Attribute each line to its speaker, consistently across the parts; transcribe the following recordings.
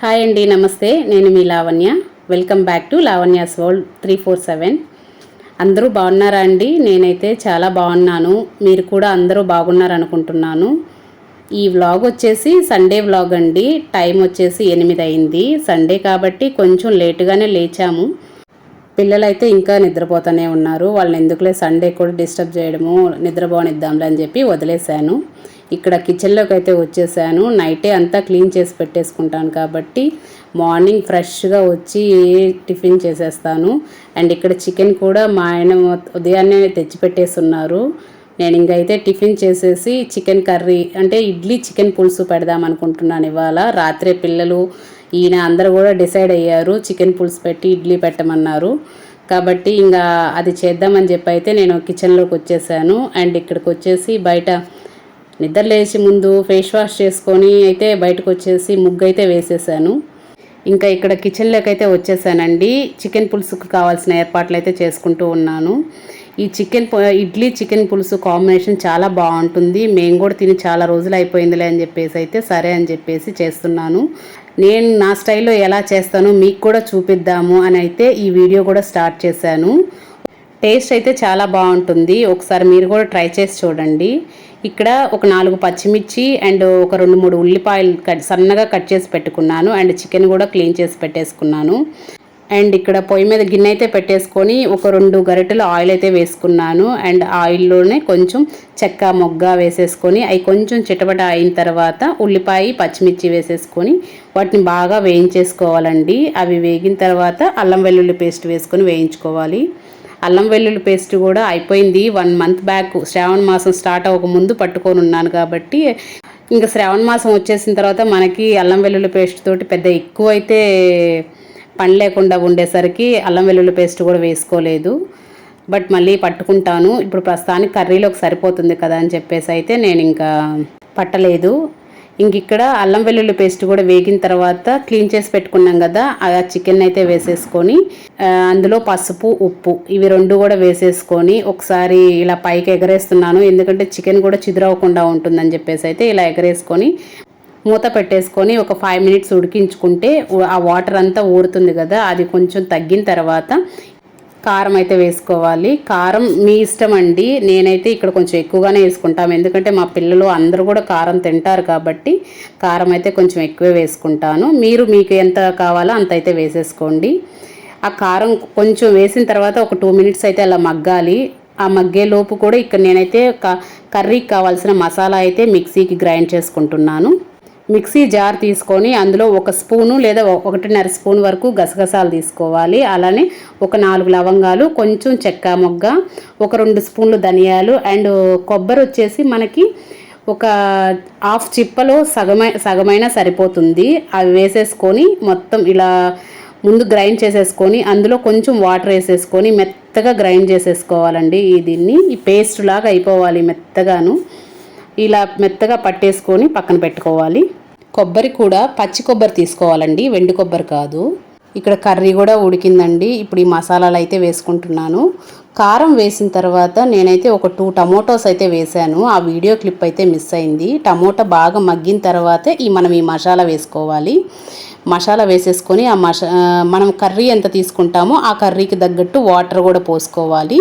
Speaker 1: hi అండి నమస్తే నేను మీ Lavanya welcome back to Lavanya's world three four seven అందరూ బాగున్నారా అండి నేనైతే చాలా బాగున్నాను మీరు కూడా అందరూ బాగున్నారనుకుంటున్నాను ఈ వ్లాగ్ వచ్చేసి సండే వ్లాగ్ అండి టైం వచ్చేసి ఎనిమిది అయింది సండే కాబట్టి కొంచెం లేటుగానే లేచాము పిల్లలైతే ఇంకా నిద్రపోతూనే ఉన్నారు వాళ్ళని ఎందుకులే సండే కూడా డిస్టర్బ్ చేయడము నిద్రపోనిద్దాంలే అని చెప్పి వదిలేశాను ఇక్కడ కిచెన్లోకి అయితే వచ్చేసాను నైటే అంతా క్లీన్ చేసి పెట్టేసుకుంటాను కాబట్టి మార్నింగ్ ఫ్రెష్గా వచ్చి టిఫిన్ చేసేస్తాను అండ్ ఇక్కడ చికెన్ కూడా మా ఆయన ఉదయాన్నే తెచ్చిపెట్టేస్తున్నారు నేను ఇంకైతే టిఫిన్ చేసేసి చికెన్ కర్రీ అంటే ఇడ్లీ చికెన్ పులుసు పెడదాం అనుకుంటున్నాను ఇవాళ రాత్రే పిల్లలు ఈయన అందరూ కూడా డిసైడ్ అయ్యారు చికెన్ పులుసు పెట్టి ఇడ్లీ పెట్టమన్నారు కాబట్టి ఇంకా అది చేద్దామని చెప్పి అయితే నేను కిచెన్లోకి వచ్చేసాను అండ్ ఇక్కడికి వచ్చేసి బయట నిద్ర లేచి ముందు ఫేస్ వాష్ చేసుకొని అయితే బయటకు వచ్చేసి ముగ్గు అయితే వేసేసాను ఇంకా ఇక్కడ కిచెన్లోకి అయితే వచ్చేసానండి చికెన్ పులుసుకు కావాల్సిన ఏర్పాట్లు అయితే చేసుకుంటూ ఉన్నాను ఈ చికెన్ ఇడ్లీ చికెన్ పులుసు కాంబినేషన్ చాలా బాగుంటుంది మేము కూడా తిని చాలా రోజులు అయిపోయిందిలే అని చెప్పేసి అయితే సరే అని చెప్పేసి చేస్తున్నాను నేను నా స్టైల్లో ఎలా చేస్తానో మీకు కూడా చూపిద్దాము అని అయితే ఈ వీడియో కూడా స్టార్ట్ చేశాను టేస్ట్ అయితే చాలా బాగుంటుంది ఒకసారి మీరు కూడా ట్రై చేసి చూడండి ఇక్కడ ఒక నాలుగు పచ్చిమిర్చి అండ్ ఒక రెండు మూడు ఉల్లిపాయలు కట్ సన్నగా కట్ చేసి పెట్టుకున్నాను అండ్ చికెన్ కూడా క్లీన్ చేసి పెట్టేసుకున్నాను అండ్ ఇక్కడ పొయ్యి మీద గిన్నె అయితే పెట్టేసుకొని ఒక రెండు గరిటెలు ఆయిల్ అయితే వేసుకున్నాను అండ్ ఆయిల్లోనే కొంచెం చెక్క మొగ్గ వేసేసుకొని అవి కొంచెం చిటపట అయిన తర్వాత ఉల్లిపాయ పచ్చిమిర్చి వేసేసుకొని వాటిని బాగా వేయించేసుకోవాలండి అవి వేగిన తర్వాత అల్లం వెల్లుల్లి పేస్ట్ వేసుకొని వేయించుకోవాలి అల్లం వెల్లుల్లి పేస్ట్ కూడా అయిపోయింది వన్ మంత్ బ్యాక్ శ్రావణ మాసం స్టార్ట్ అవ్వక ముందు పట్టుకొని ఉన్నాను కాబట్టి ఇంకా శ్రావణ మాసం వచ్చేసిన తర్వాత మనకి అల్లం వెల్లుల్లి పేస్ట్ తోటి పెద్ద ఎక్కువ అయితే పని లేకుండా ఉండేసరికి అల్లం వెల్లుల్లి పేస్ట్ కూడా వేసుకోలేదు బట్ మళ్ళీ పట్టుకుంటాను ఇప్పుడు ప్రస్తుతానికి కర్రీలోకి సరిపోతుంది కదా అని చెప్పేసి అయితే నేను ఇంకా పట్టలేదు ఇంక ఇక్కడ అల్లం వెల్లుల్లి పేస్ట్ కూడా వేగిన తర్వాత క్లీన్ చేసి పెట్టుకున్నాం కదా ఆ చికెన్ అయితే వేసేసుకొని అందులో పసుపు ఉప్పు ఇవి రెండు కూడా వేసేసుకొని ఒకసారి ఇలా పైకి ఎగరేస్తున్నాను ఎందుకంటే చికెన్ కూడా చిదురవకుండా ఉంటుందని చెప్పేసి అయితే ఇలా ఎగరేసుకొని మూత పెట్టేసుకొని ఒక ఫైవ్ మినిట్స్ ఉడికించుకుంటే ఆ వాటర్ అంతా ఊరుతుంది కదా అది కొంచెం తగ్గిన తర్వాత కారం అయితే వేసుకోవాలి కారం మీ ఇష్టం అండి నేనైతే ఇక్కడ కొంచెం ఎక్కువగానే వేసుకుంటాం ఎందుకంటే మా పిల్లలు అందరూ కూడా కారం తింటారు కాబట్టి కారం అయితే కొంచెం ఎక్కువే వేసుకుంటాను మీరు మీకు ఎంత కావాలో అంత అయితే వేసేసుకోండి ఆ కారం కొంచెం వేసిన తర్వాత ఒక టూ మినిట్స్ అయితే అలా మగ్గాలి ఆ మగ్గే లోపు కూడా ఇక్కడ నేనైతే కర్రీకి కావాల్సిన మసాలా అయితే మిక్సీకి గ్రైండ్ చేసుకుంటున్నాను మిక్సీ జార్ తీసుకొని అందులో ఒక స్పూను లేదా ఒకటిన్నర స్పూన్ వరకు గసగసాలు తీసుకోవాలి అలానే ఒక నాలుగు లవంగాలు కొంచెం చెక్క మొగ్గ ఒక రెండు స్పూన్లు ధనియాలు అండ్ కొబ్బరి వచ్చేసి మనకి ఒక హాఫ్ చిప్పలో సగమై సగమైన సరిపోతుంది అవి వేసేసుకొని మొత్తం ఇలా ముందు గ్రైండ్ చేసేసుకొని అందులో కొంచెం వాటర్ వేసేసుకొని మెత్తగా గ్రైండ్ చేసేసుకోవాలండి ఈ దీన్ని ఈ పేస్ట్ లాగా అయిపోవాలి మెత్తగాను ఇలా మెత్తగా పట్టేసుకొని పక్కన పెట్టుకోవాలి కొబ్బరి కూడా పచ్చి కొబ్బరి తీసుకోవాలండి వెండి కొబ్బరి కాదు ఇక్కడ కర్రీ కూడా ఉడికిందండి ఇప్పుడు ఈ మసాలాలు అయితే వేసుకుంటున్నాను కారం వేసిన తర్వాత నేనైతే ఒక టూ టమోటోస్ అయితే వేశాను ఆ వీడియో క్లిప్ అయితే మిస్ అయింది టమోటా బాగా మగ్గిన తర్వాతే ఈ మనం ఈ మసాలా వేసుకోవాలి మసాలా వేసేసుకొని ఆ మసా మనం కర్రీ ఎంత తీసుకుంటామో ఆ కర్రీకి తగ్గట్టు వాటర్ కూడా పోసుకోవాలి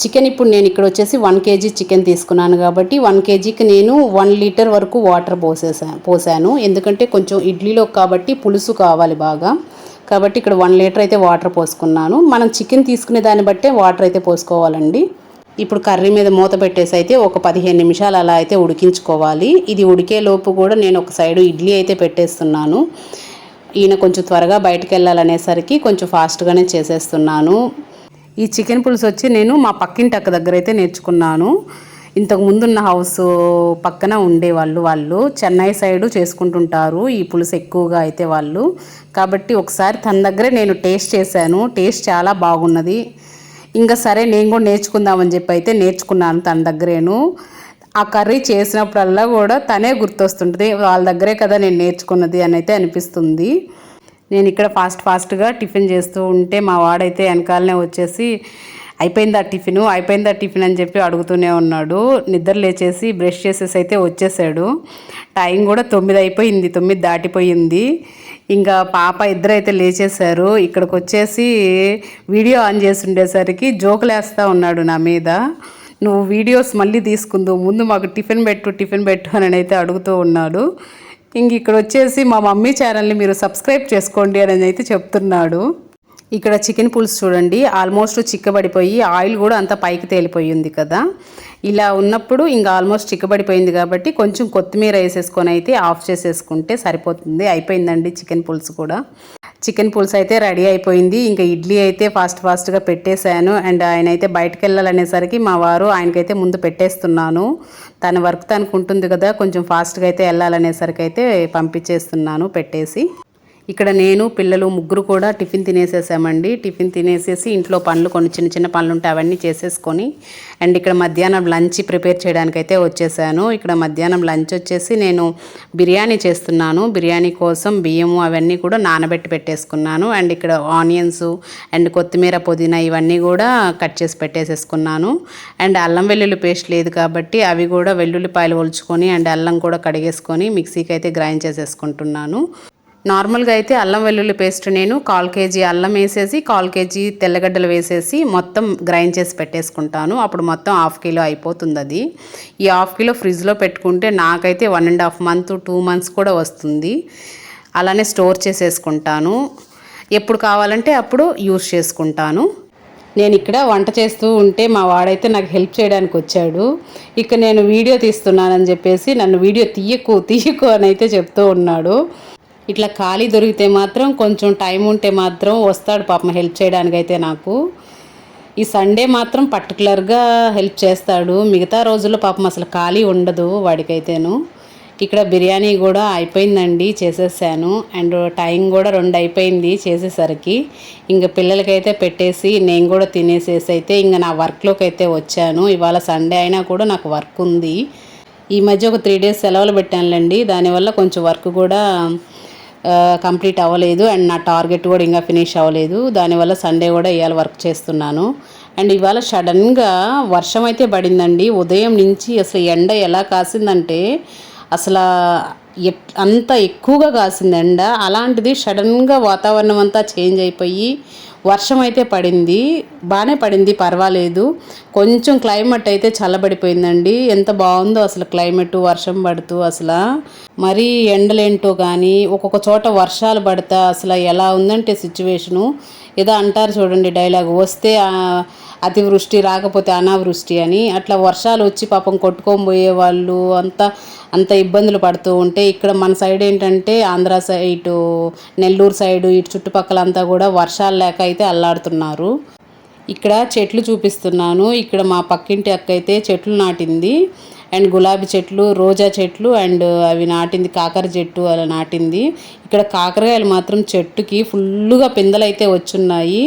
Speaker 1: చికెన్ ఇప్పుడు నేను ఇక్కడ వచ్చేసి వన్ కేజీ చికెన్ తీసుకున్నాను కాబట్టి వన్ కేజీకి నేను వన్ లీటర్ వరకు వాటర్ పోసేసా పోసాను ఎందుకంటే కొంచెం ఇడ్లీలో కాబట్టి పులుసు కావాలి బాగా కాబట్టి ఇక్కడ వన్ లీటర్ అయితే వాటర్ పోసుకున్నాను మనం చికెన్ తీసుకునే దాన్ని బట్టే వాటర్ అయితే పోసుకోవాలండి ఇప్పుడు కర్రీ మీద మూత పెట్టేసి అయితే ఒక పదిహేను నిమిషాలు అలా అయితే ఉడికించుకోవాలి ఇది ఉడికే లోపు కూడా నేను ఒక సైడు ఇడ్లీ అయితే పెట్టేస్తున్నాను ఈయన కొంచెం త్వరగా బయటకు వెళ్ళాలనేసరికి కొంచెం ఫాస్ట్గానే చేసేస్తున్నాను ఈ చికెన్ పులుసు వచ్చి నేను మా పక్కింటి అక్క దగ్గర అయితే నేర్చుకున్నాను ఇంతకు ముందున్న హౌస్ పక్కన ఉండేవాళ్ళు వాళ్ళు చెన్నై సైడు చేసుకుంటుంటారు ఈ పులుసు ఎక్కువగా అయితే వాళ్ళు కాబట్టి ఒకసారి తన దగ్గరే నేను టేస్ట్ చేశాను టేస్ట్ చాలా బాగున్నది ఇంకా సరే నేను కూడా నేర్చుకుందామని చెప్పి అయితే నేర్చుకున్నాను తన దగ్గరేను ఆ కర్రీ చేసినప్పుడల్లా కూడా తనే గుర్తొస్తుంటుంది వాళ్ళ దగ్గరే కదా నేను నేర్చుకున్నది అని అయితే అనిపిస్తుంది నేను ఇక్కడ ఫాస్ట్ ఫాస్ట్గా టిఫిన్ చేస్తూ ఉంటే మా వాడైతే వెనకాలనే వచ్చేసి అయిపోయిందా టిఫిన్ అయిపోయిందా టిఫిన్ అని చెప్పి అడుగుతూనే ఉన్నాడు నిద్ర లేచేసి బ్రష్ చేసేసి అయితే వచ్చేసాడు టైం కూడా తొమ్మిది అయిపోయింది తొమ్మిది దాటిపోయింది ఇంకా పాప ఇద్దరైతే లేచేశారు ఇక్కడికి వచ్చేసి వీడియో ఆన్ చేసి ఉండేసరికి జోకులేస్తూ ఉన్నాడు నా మీద నువ్వు వీడియోస్ మళ్ళీ తీసుకుందు ముందు మాకు టిఫిన్ పెట్టు టిఫిన్ పెట్టు అని అయితే అడుగుతూ ఉన్నాడు ఇంక ఇక్కడ వచ్చేసి మా మమ్మీ ఛానల్ని మీరు సబ్స్క్రైబ్ చేసుకోండి అని అయితే చెప్తున్నాడు ఇక్కడ చికెన్ పులుసు చూడండి ఆల్మోస్ట్ చిక్కబడిపోయి ఆయిల్ కూడా అంత పైకి తేలిపోయింది కదా ఇలా ఉన్నప్పుడు ఇంకా ఆల్మోస్ట్ చిక్కబడిపోయింది కాబట్టి కొంచెం కొత్తిమీర వేసేసుకొని అయితే ఆఫ్ చేసేసుకుంటే సరిపోతుంది అయిపోయిందండి చికెన్ పులుసు కూడా చికెన్ పులుసు అయితే రెడీ అయిపోయింది ఇంకా ఇడ్లీ అయితే ఫాస్ట్ ఫాస్ట్గా పెట్టేశాను అండ్ ఆయన అయితే బయటకు వెళ్ళాలనేసరికి మా వారు ఆయనకైతే ముందు పెట్టేస్తున్నాను తన వర్క్ తనకు ఉంటుంది కదా కొంచెం ఫాస్ట్గా అయితే వెళ్ళాలనేసరికి అయితే పంపించేస్తున్నాను పెట్టేసి ఇక్కడ నేను పిల్లలు ముగ్గురు కూడా టిఫిన్ తినేసేసామండి టిఫిన్ తినేసేసి ఇంట్లో పనులు కొన్ని చిన్న చిన్న పనులు ఉంటే అవన్నీ చేసేసుకొని అండ్ ఇక్కడ మధ్యాహ్నం లంచ్ ప్రిపేర్ చేయడానికైతే వచ్చేసాను ఇక్కడ మధ్యాహ్నం లంచ్ వచ్చేసి నేను బిర్యానీ చేస్తున్నాను బిర్యానీ కోసం బియ్యము అవన్నీ కూడా నానబెట్టి పెట్టేసుకున్నాను అండ్ ఇక్కడ ఆనియన్స్ అండ్ కొత్తిమీర పుదీనా ఇవన్నీ కూడా కట్ చేసి పెట్టేసేసుకున్నాను అండ్ అల్లం వెల్లుల్లి పేస్ట్ లేదు కాబట్టి అవి కూడా వెల్లుల్లిపాయలు ఒలుచుకొని అండ్ అల్లం కూడా కడిగేసుకొని మిక్సీకి అయితే గ్రైండ్ చేసేసుకుంటున్నాను నార్మల్గా అయితే అల్లం వెల్లుల్లి పేస్ట్ నేను కాల్ కేజీ అల్లం వేసేసి కాల్ కేజీ తెల్లగడ్డలు వేసేసి మొత్తం గ్రైండ్ చేసి పెట్టేసుకుంటాను అప్పుడు మొత్తం హాఫ్ కిలో అయిపోతుంది అది ఈ హాఫ్ కిలో ఫ్రిడ్జ్లో పెట్టుకుంటే నాకైతే one and half month two months కూడా వస్తుంది అలానే స్టోర్ చేసేసుకుంటాను ఎప్పుడు కావాలంటే అప్పుడు యూస్ చేసుకుంటాను నేను ఇక్కడ వంట చేస్తూ ఉంటే మా వాడైతే నాకు హెల్ప్ చేయడానికి వచ్చాడు ఇక నేను వీడియో తీస్తున్నానని చెప్పేసి నన్ను వీడియో తీయకు తీయకు అని అయితే చెప్తూ ఉన్నాడు ఇట్లా ఖాళీ దొరికితే మాత్రం కొంచెం టైం ఉంటే మాత్రం వస్తాడు పాపం హెల్ప్ చేయడానికైతే నాకు ఈ సండే మాత్రం పర్టికులర్గా హెల్ప్ చేస్తాడు మిగతా రోజుల్లో పాపం అసలు ఖాళీ ఉండదు వాడికైతేను ఇక్కడ బిర్యానీ కూడా అయిపోయిందండి చేసేసాను అండ్ టైం కూడా రెండు అయిపోయింది చేసేసరికి ఇంకా పిల్లలకైతే పెట్టేసి నేను కూడా తినేసేసి అయితే ఇంకా నా వర్క్లోకి అయితే వచ్చాను ఇవాళ సండే అయినా కూడా నాకు వర్క్ ఉంది ఈ మధ్య ఒక త్రీ డేస్ సెలవులు పెట్టానులేండి దానివల్ల కొంచెం వర్క్ కూడా కంప్లీట్ అవ్వలేదు అండ్ నా టార్గెట్ కూడా ఇంకా ఫినిష్ అవ్వలేదు దానివల్ల సండే కూడా ఇవాళ వర్క్ చేస్తున్నాను అండ్ ఇవాళ సడన్గా వర్షం అయితే పడిందండి ఉదయం నుంచి అసలు ఎండ ఎలా కాసిందంటే అసలు అంత ఎక్కువగా కాసింది ఎండ అలాంటిది సడన్గా వాతావరణం అంతా చేంజ్ అయిపోయి వర్షం అయితే పడింది బాగానే పడింది పర్వాలేదు కొంచెం క్లైమేట్ అయితే చల్లబడిపోయిందండి ఎంత బాగుందో అసలు క్లైమేట్ వర్షం పడుతూ అసలు మరీ ఎండలేంటో కానీ ఒక్కొక్క చోట వర్షాలు పడతా అసలు ఎలా ఉందంటే సిచ్యువేషను ఏదో అంటారు చూడండి డైలాగ్ వస్తే అతివృష్టి రాకపోతే అనావృష్టి అని అట్లా వర్షాలు వచ్చి పాపం కొట్టుకొని పోయే వాళ్ళు అంత అంత ఇబ్బందులు పడుతూ ఉంటే ఇక్కడ మన సైడ్ ఏంటంటే ఆంధ్ర సైడ్ నెల్లూరు సైడ్ ఇటు చుట్టుపక్కల అంతా కూడా వర్షాలు లేక అయితే అల్లాడుతున్నారు ఇక్కడ చెట్లు చూపిస్తున్నాను ఇక్కడ మా పక్కింటి అక్క అయితే చెట్లు నాటింది అండ్ గులాబీ చెట్లు రోజా చెట్లు అండ్ అవి నాటింది కాకర చెట్టు అలా నాటింది ఇక్కడ కాకరకాయలు మాత్రం చెట్టుకి ఫుల్గా అయితే వచ్చున్నాయి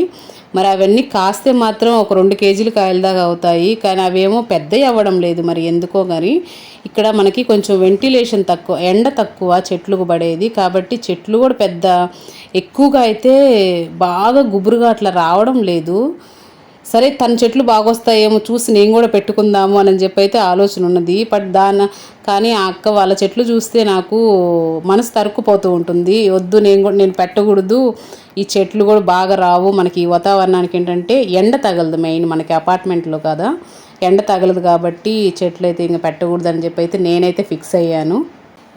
Speaker 1: మరి అవన్నీ కాస్తే మాత్రం ఒక రెండు కేజీలు కాయల దాకా అవుతాయి కానీ అవేమో పెద్దవి అవ్వడం లేదు మరి ఎందుకో కానీ ఇక్కడ మనకి కొంచెం వెంటిలేషన్ తక్కువ ఎండ తక్కువ చెట్లకు పడేది కాబట్టి చెట్లు కూడా పెద్ద ఎక్కువగా అయితే బాగా గుబురుగా అట్లా రావడం లేదు సరే తన చెట్లు బాగొస్తాయేమో చూసి నేను కూడా పెట్టుకుందాము అని చెప్పి అయితే ఆలోచన ఉన్నది బట్ దాని కానీ ఆ అక్క వాళ్ళ చెట్లు చూస్తే నాకు మనసు తరుక్కుపోతూ ఉంటుంది వద్దు నేను కూడా నేను పెట్టకూడదు ఈ చెట్లు కూడా బాగా రావు మనకి ఈ వాతావరణానికి ఏంటంటే ఎండ తగలదు మెయిన్ మనకి అపార్ట్మెంట్లో కదా ఎండ తగలదు కాబట్టి చెట్లు అయితే ఇంకా పెట్టకూడదు అని చెప్పి అయితే నేనైతే ఫిక్స్ అయ్యాను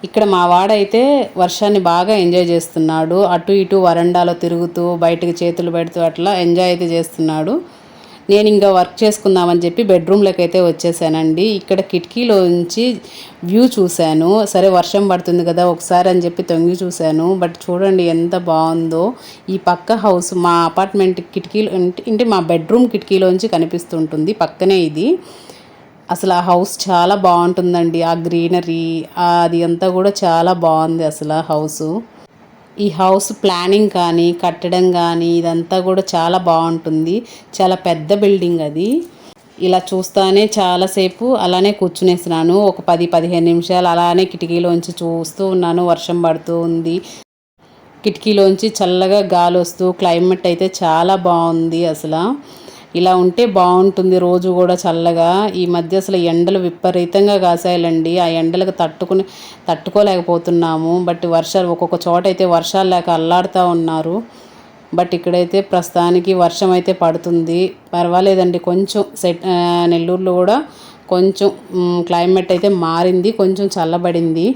Speaker 1: ఇక్కడ మా వాడైతే వర్షాన్ని బాగా ఎంజాయ్ చేస్తున్నాడు అటు ఇటు వరండాలో తిరుగుతూ బయటకు చేతులు పెడుతూ అట్లా ఎంజాయ్ అయితే చేస్తున్నాడు నేను ఇంకా వర్క్ చేసుకుందామని చెప్పి బెడ్రూమ్లోకి అయితే వచ్చేసానండి ఇక్కడ కిటికీలోంచి వ్యూ చూశాను సరే వర్షం పడుతుంది కదా ఒకసారి అని చెప్పి తొంగి చూశాను బట్ చూడండి ఎంత బాగుందో ఈ పక్క హౌస్ మా అపార్ట్మెంట్ కిటికీలో అంటే మా బెడ్రూమ్ కిటికీలోంచి కనిపిస్తుంటుంది పక్కనే ఇది అసలు ఆ హౌస్ చాలా బాగుంటుందండి ఆ గ్రీనరీ అది అంతా కూడా చాలా బాగుంది అసలు ఆ హౌసు ఈ హౌస్ ప్లానింగ్ కానీ కట్టడం కానీ ఇదంతా కూడా చాలా బాగుంటుంది చాలా పెద్ద బిల్డింగ్ అది ఇలా చూస్తానే చాలాసేపు అలానే కూర్చునేసినాను ఒక పది పదిహేను నిమిషాలు అలానే కిటికీలోంచి చూస్తూ ఉన్నాను వర్షం పడుతూ ఉంది కిటికీలోంచి చల్లగా గాలి వస్తూ క్లైమేట్ అయితే చాలా బాగుంది అసలు ఇలా ఉంటే బాగుంటుంది రోజు కూడా చల్లగా ఈ మధ్య అసలు ఎండలు విపరీతంగా కాసాయాలండి ఆ ఎండలకు తట్టుకుని తట్టుకోలేకపోతున్నాము బట్ వర్షాలు ఒక్కొక్క చోట అయితే వర్షాలు లేక అల్లాడుతూ ఉన్నారు బట్ ఇక్కడైతే ప్రస్తుతానికి వర్షం అయితే పడుతుంది పర్వాలేదండి కొంచెం సెట్ నెల్లూరులో కూడా కొంచెం క్లైమేట్ అయితే మారింది కొంచెం చల్లబడింది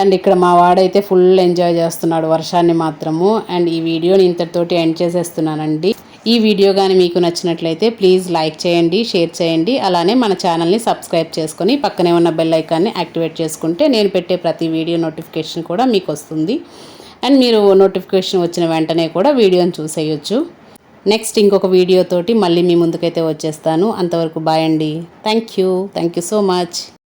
Speaker 1: అండ్ ఇక్కడ మా వాడైతే ఫుల్ ఎంజాయ్ చేస్తున్నాడు వర్షాన్ని మాత్రము అండ్ ఈ వీడియోని ఇంతటితోటి ఎండ్ చేసేస్తున్నానండి ఈ వీడియో కానీ మీకు నచ్చినట్లయితే ప్లీజ్ లైక్ చేయండి షేర్ చేయండి అలానే మన ఛానల్ని సబ్స్క్రైబ్ చేసుకొని పక్కనే ఉన్న బెల్ ఐకాన్ని యాక్టివేట్ చేసుకుంటే నేను పెట్టే ప్రతి వీడియో నోటిఫికేషన్ కూడా మీకు వస్తుంది అండ్ మీరు నోటిఫికేషన్ వచ్చిన వెంటనే కూడా వీడియోని చూసేయచ్చు నెక్స్ట్ ఇంకొక వీడియోతోటి మళ్ళీ మీ ముందుకైతే వచ్చేస్తాను అంతవరకు బాయ్ అండి thank you thank you so much